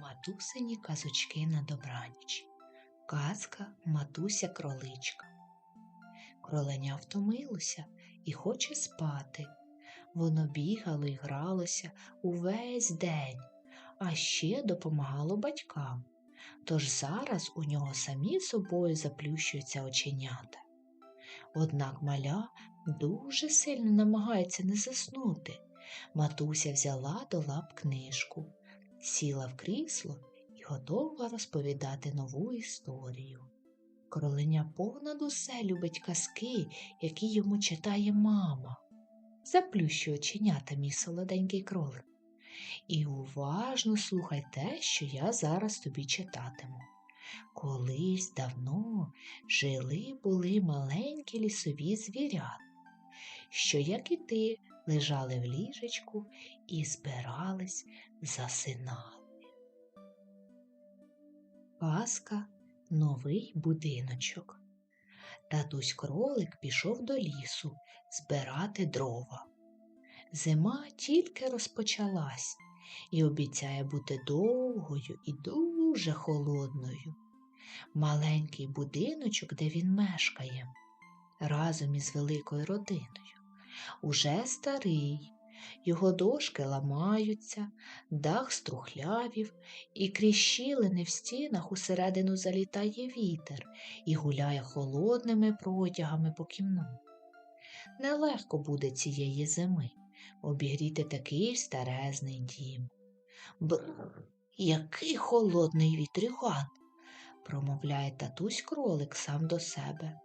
Матусині казочки на добраніч. Казка матуся кроличка. Кроленя втомилося і хоче спати. Воно бігало і гралося увесь день, а ще допомагало батькам. Тож зараз у нього самі собою заплющуються оченята. Однак маля дуже сильно намагається не заснути. Матуся взяла до лап книжку сіла в крісло і готова розповідати нову історію. Кроленя понад усе любить казки, які йому читає мама. Заплющуй оченята, мій солоденький кролик, і уважно слухай те, що я зараз тобі читатиму. Колись давно жили були маленькі лісові звірята, що, як і ти, лежали в ліжечку і збирались засинали. Казка Новий будиночок. Татусь кролик пішов до лісу збирати дрова. Зима тільки розпочалась і обіцяє бути довгою і дуже холодною. Маленький будиночок, де він мешкає, разом із великою родиною, уже старий, його дошки ламаються, дах струхлявів, і крізь щілини в стінах усередину залітає вітер і гуляє холодними протягами по кімнаті. Нелегко буде цієї зими обігріти такий старезний дім. Бр, який холодний вітрюган, промовляє татусь кролик сам до себе.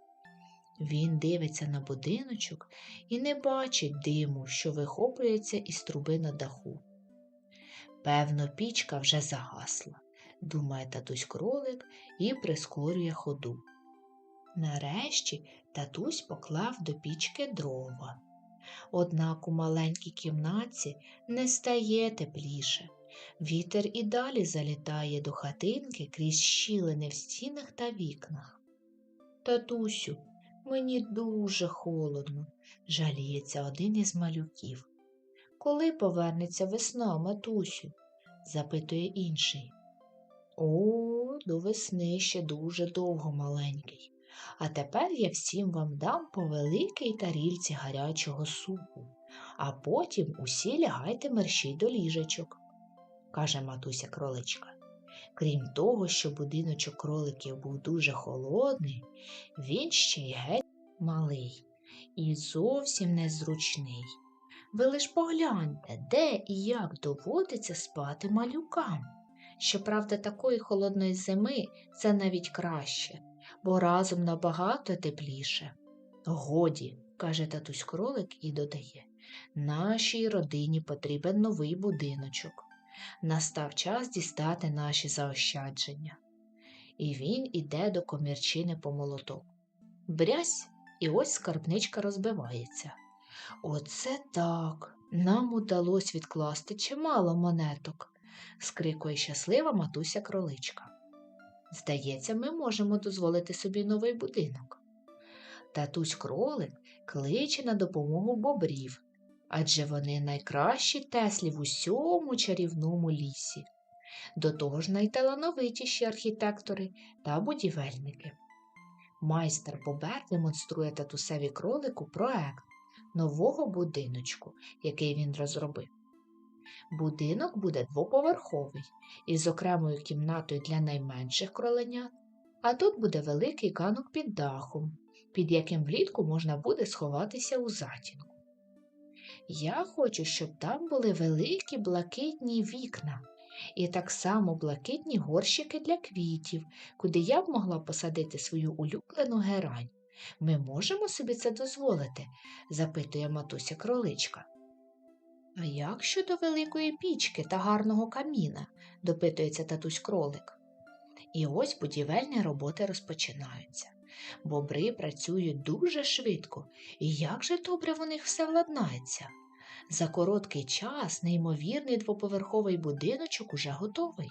Він дивиться на будиночок і не бачить диму, що вихоплюється із труби на даху. Певно, пічка вже загасла, думає татусь кролик і прискорює ходу. Нарешті татусь поклав до пічки дрова. Однак у маленькій кімнатці не стає тепліше. Вітер і далі залітає до хатинки крізь щілини в стінах та вікнах. Татусю, Мені дуже холодно, жаліється один із малюків. Коли повернеться весна, матусю? запитує інший. О, до весни ще дуже довго маленький. А тепер я всім вам дам по великій тарільці гарячого супу, а потім усі лягайте мерщій до ліжечок, каже матуся кроличка. Крім того, що будиночок кроликів був дуже холодний, він ще й геть малий і зовсім незручний. Ви лиш погляньте, де і як доводиться спати малюкам. Щоправда, такої холодної зими це навіть краще, бо разом набагато тепліше. Годі, каже татусь кролик і додає, нашій родині потрібен новий будиночок. Настав час дістати наші заощадження. І він іде до комірчини по молоток. Брязь, і ось скарбничка розбивається. Оце так. Нам удалось відкласти чимало монеток, скрикує щаслива матуся кроличка. Здається, ми можемо дозволити собі новий будинок. Татусь кролик кличе на допомогу бобрів, адже вони найкращі теслі в усьому чарівному лісі. До того ж найталановитіші архітектори та будівельники. Майстер Бобер демонструє татусеві кролику проект нового будиночку, який він розробив. Будинок буде двоповерховий із окремою кімнатою для найменших кроленят, а тут буде великий ганок під дахом, під яким влітку можна буде сховатися у затінку. Я хочу, щоб там були великі блакитні вікна і так само блакитні горщики для квітів, куди я б могла посадити свою улюблену герань. Ми можемо собі це дозволити? запитує матуся кроличка. А як щодо великої пічки та гарного каміна? допитується татусь кролик. І ось будівельні роботи розпочинаються. Бобри працюють дуже швидко, і як же добре в них все владнається. За короткий час неймовірний двоповерховий будиночок уже готовий.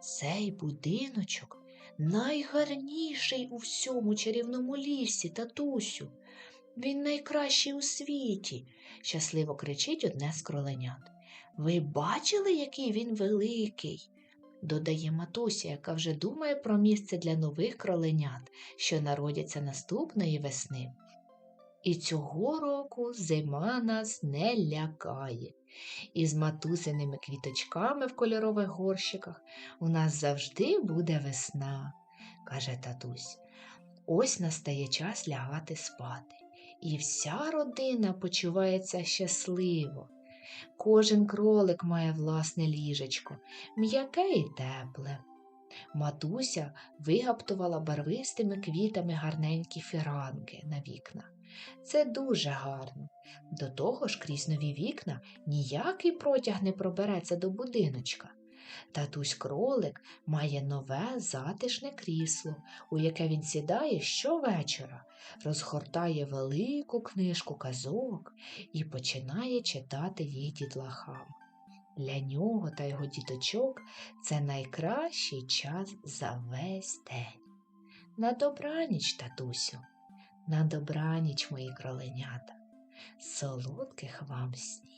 Цей будиночок найгарніший у всьому чарівному лісі, татусю. Він найкращий у світі, щасливо кричить одне з кроленят. Ви бачили, який він великий? Додає матуся, яка вже думає про місце для нових кроленят, що народяться наступної весни. І цього року зима нас не лякає. І з матусиними квіточками в кольорових горщиках у нас завжди буде весна, каже татусь. Ось настає час лягати спати, і вся родина почувається щасливо. Кожен кролик має власне ліжечко, м'яке і тепле. Матуся вигаптувала барвистими квітами гарненькі фіранки на вікна. Це дуже гарно. До того ж, крізь нові вікна ніякий протяг не пробереться до будиночка. Татусь кролик має нове затишне крісло, у яке він сідає щовечора, розгортає велику книжку казок і починає читати їй дітлахам. Для нього та його діточок це найкращий час за весь день. На добраніч, татусю, на добраніч, мої кроленята, солодких вам снів.